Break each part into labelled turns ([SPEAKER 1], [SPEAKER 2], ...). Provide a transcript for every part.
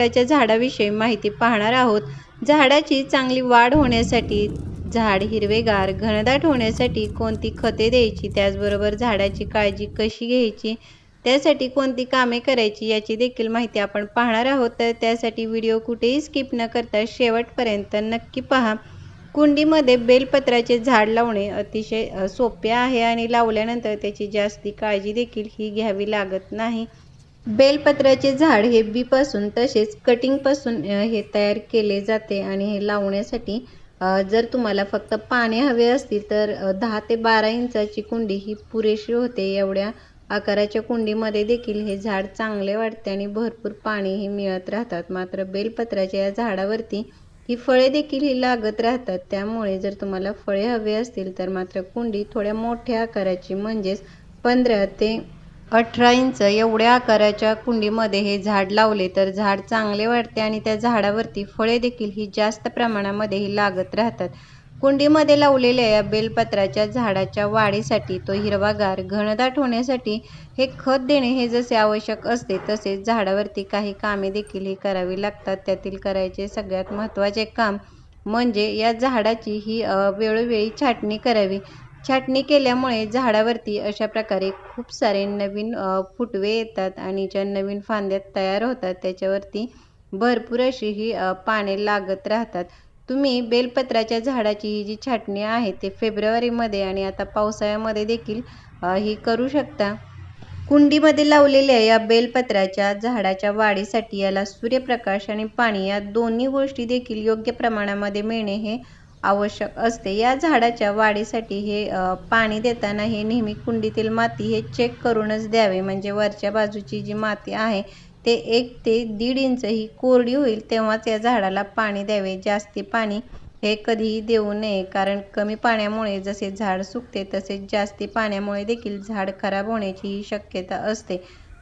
[SPEAKER 1] त्याच्या झाडाविषयी माहिती पाहणार आहोत. झाडाची चांगली वाढ होण्यासाठी झाड हिरवेगार घनदाट होण्यासाठी कोणती खते द्यायची त्याचबरोबर झाडाची काळजी कशी घ्यायची त्यासाठी कोणती कामे करायची याची देखील माहिती आपण पाहणार आहोत. तर त्यासाठी व्हिडिओ कुठेही स्किप न करता शेवटपर्यंत नक्की पहा. कुंडीमध्ये बेलपत्राचे झाड लावणे अतिशय सोपे आहे आणि लावल्यानंतर त्याची जास्ती काळजी देखील ही घ्यावी लागत नाही. बेलपत्राचे झाड हे बीपासून तसेच कटिंगपासून हे तयार केले जाते आणि हे लावण्यासाठी जर तुम्हाला फक्त पाने हवे असतील तर दहा ते बारा इंचाची कुंडी ही पुरेशी होते. एवढ्या आकाराच्या कुंडीमध्ये देखील हे झाड चांगले वाढते आणि भरपूर पाणीही मिळत राहतात. मात्र बेलपत्राच्या या झाडावरती ही फळे देखील ही लागत राहतात. त्यामुळे जर तुम्हाला फळे हवे असतील तर मात्र कुंडी थोड्या मोठ्या आकाराची म्हणजेच पंधरा ते अठरा इंच एवढ्या आकाराच्या कुंडीमध्ये हे झाड लावले तर झाड चांगले वाढते आणि त्या झाडावरती फळे देखील ही जास्त प्रमाणामध्ये ही लागत राहतात. कुंडीमध्ये लावलेल्या या बेलपत्राच्या झाडाच्या वाढीसाठी तो हिरवागार घनदाट होण्यासाठी हे खत देणे हे जसे आवश्यक असते तसेच झाडावरती काही कामे देखील ही करावी लागतात. त्यातील करायचे सगळ्यात महत्त्वाचे काम म्हणजे या झाडाची ही वेळोवेळी छाटणी करावी. छाटणी केल्यामुळे झाडावरती अशा प्रकारे खूप सारे नवीन फुटवे येतात आणि ज्या नवीन फांद्या तयार होतात त्याच्यावरती भरपूर अशी ही पाने लागत राहतात. तुम्ही बेलपत्राच्या झाडाची ही जी छाटणी आहे ते फेब्रुवारीमध्ये आणि आता पावसाळ्यामध्ये देखील ही करू शकता. कुंडीमध्ये लावलेल्या या बेलपत्राच्या झाडाच्या वाढीसाठी याला सूर्यप्रकाश आणि पाणी या दोन्ही गोष्टी देखील योग्य प्रमाणामध्ये मिळणे हे आवश्यक असते. या झाडाच्या वाढीसाठी हे पाणी देताना हे नेहमी कुंडीतील माती हे चेक करूनच द्यावे. म्हणजे वरच्या बाजूची जी माती आहे ते एक ते दीड इंच ही कोरडी होईल तेव्हाच या झाडाला पाणी द्यावे. जास्ती पाणी हे कधीही देऊ नये कारण कमी पाण्यामुळे जसे झाड सुकते तसेच जास्ती पाण्यामुळे देखील झाड खराब होण्याचीही शक्यता असते.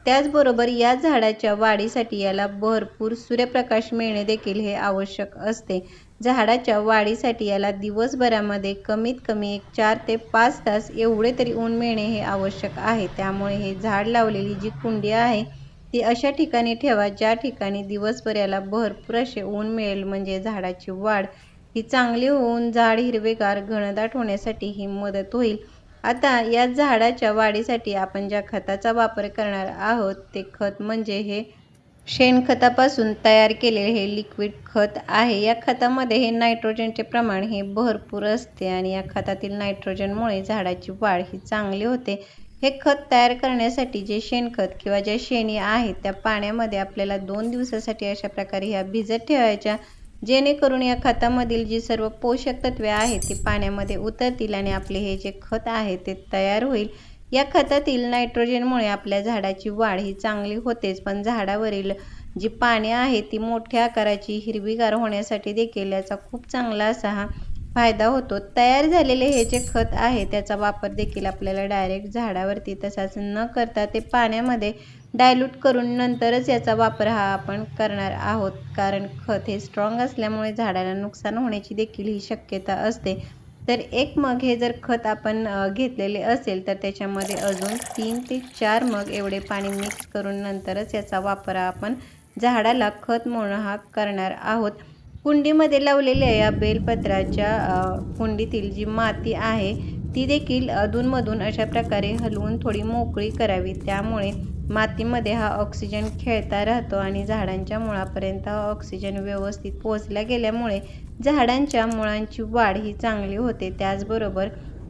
[SPEAKER 1] त्याचबरोबर या झाडाच्या वाढीसाठी याला भरपूर सूर्यप्रकाश मिळणे देखील हे आवश्यक असते. झाडाच्या वाढीसाठी याला दिवसभरामध्ये कमीत कमी एक चार ते पाच तास एवढे तरी ऊन मिळणे हे आवश्यक आहे. त्यामुळे हे झाड लावलेली जी कुंडी आहे ती अशा ठिकाणी ठेवा ज्या ठिकाणी दिवसभर याला भरपूर असे ऊन मिळेल. म्हणजे झाडाची वाढ ही चांगली होऊन झाड हिरवेगार घनदाट होण्यासाठी ही मदत होईल. आता या झाडाच्या वाढीसाठी आपण ज्या खताचा वापर करणार आहोत ते खत म्हणजे हे शेणखतापासून तयार केलेले हे लिक्विड खत आहे. या खतामध्ये हे नायट्रोजनचे प्रमाण हे भरपूर असते आणि या खतातील नायट्रोजनमुळे झाडाची वाढ ही चांगली होते. हे खत तयार करण्यासाठी जे शेणखत किंवा ज्या शेणी आहेत त्या पाण्यामध्ये आपल्याला दोन दिवसासाठी अशा प्रकारे ह्या भिजत ठेवायच्या. जेणेकरून या खतामधील जी सर्व पोषक तत्वे आहेत ती पाण्यामध्ये उतरतील आणि आपले हे जे खत आहे ते तयार होईल. या खतातील नायट्रोजनमुळे आपल्या झाडाची वाढ ही चांगली होतेच पण झाडावरील जी पाने आहेत ती मोठ्या आकाराची हिरवीगार होण्यासाठी देखील याचा खूप चांगला असा हा फायदा होतो. तयार झालेले हे जे खत आहे त्याचा वापर देखील आपल्याला डायरेक्ट झाडावरती तसाच न करता ते पाण्यामध्ये डायल्यूट करून नंतरच याचा वापर हा आपण करणार आहोत. कारण खत हे स्ट्रॉंग असल्यामुळे झाडाला नुकसान होण्याची देखील ही शक्यता असते. तर एक मग हे जर खत आपण घेतलेले असेल तर त्याच्यामध्ये अजून तीन ते चार मग एवढे पाणी मिक्स करून नंतरच याचा वापर आपण झाडाला खत म्हणून हा करणार आहोत. कुंडीमध्ये लावलेल्या या बेलपत्राच्या कुंडीतील जी माती आहे ती देखील अधूनमधून अशा प्रकारे हलवून थोडी मोकळी करावी. त्यामुळे मातीमध्ये हा ऑक्सिजन खेळता राहतो आणि झाडांच्या मुळापर्यंत हा ऑक्सिजन व्यवस्थित पोचला गेल्यामुळे झाडांच्या मुळांची वाढ ही चांगली होते. त्याचबरोबर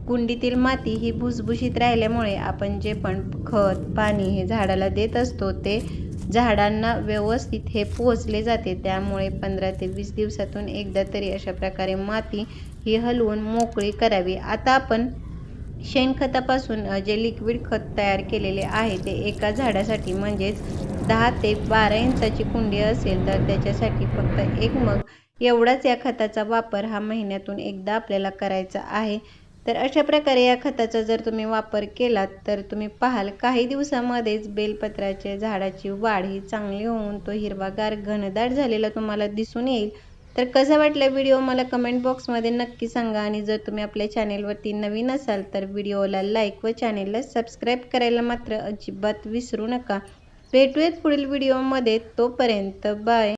[SPEAKER 1] कुंडीतील माती ही भुसभुशीत राहिल्यामुळे आपण जे पण खत पाणी हे झाडाला देत असतो ते झाडांना व्यवस्थित हे पोहोचले जाते. त्यामुळे पंधरा ते वीस दिवसातून एकदा तरी अशा प्रकारे माती ही हलवून मोकळी करावी. आता आपण शेणखतापासून जे लिक्विड खत तयार केलेले आहे ते एका झाडासाठी म्हणजेच दहा ते बारा इंचाची कुंडी असेल तर त्याच्यासाठी फक्त एक मग एवढाच या खताचा वापर हा महिन्यातून एकदा आपल्याला करायचा आहे. तर अशा प्रकारे या खताचा जर तुम्ही वापर केलात तर तुम्ही पाहाल काही दिवसामध्येच बेलपत्राच्या झाडाची वाढ ही चांगली होऊन तो हिरवागार घनदाट झालेला तुम्हाला दिसून येईल. तर कसा वाटला व्हिडिओ मला कमेंट बॉक्समध्ये नक्की सांगा आणि जर तुम्ही आपल्या चॅनेलवरती नवीन असाल तर व्हिडिओला लाईक व चॅनेलला सबस्क्राईब करायला मात्र अजिबात विसरू नका. भेटूयात पुढील व्हिडिओमध्ये तोपर्यंत बाय.